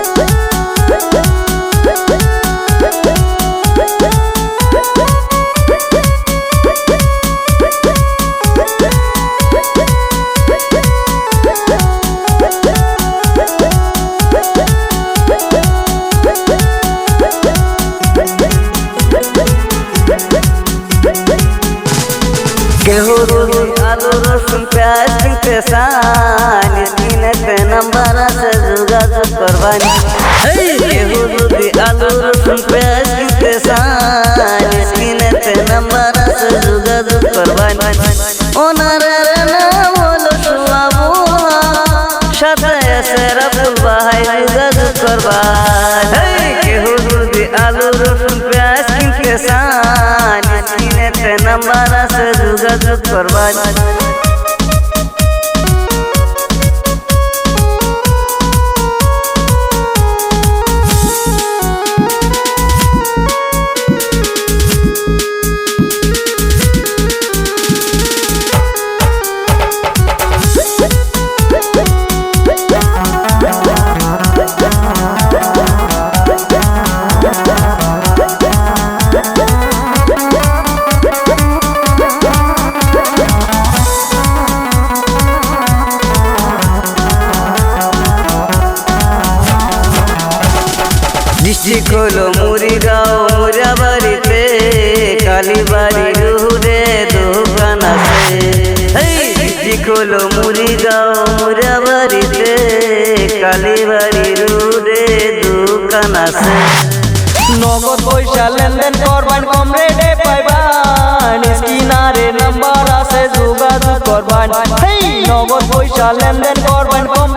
Woo! কেহ রুটি আলু রসুন পেঁয়াজ কিনতে চান স্ক্রিনেতে নাম্বার আছে যোগাযোগ করবানি কেহ আলু রসুন পেঁয়াজ কিনতে চান স্ক্রিনেতে নাম্বার আছে যোগাযোগ করবানি ওনার নাম হলো সুবাবু সাথে আছে রাবুল ভাই যোগাযোগ করবান কেহ আলু রসুন স্ক্রিনেতে নাম্বার আছে যোগাযোগ করবান ডিস্ট্রিক্ট হলো মুড়িগাঁও মুরাবাড়িতে কালীবাড়ি রুহুরে দোকান আছে। ডিস্ট্রিক্ট হলো মুড়িগাঁও মুরাবাড়িতে কালীবাড়ি রুহুরে দোকান আছে। নগদ পয়সা লেনদেন করবেন কম রেটে পাইবান। স্কিনারে নাম্বার আছে, যোগাযোগ করবেন। নগদ পয়সা লেনদেন করবেন, কম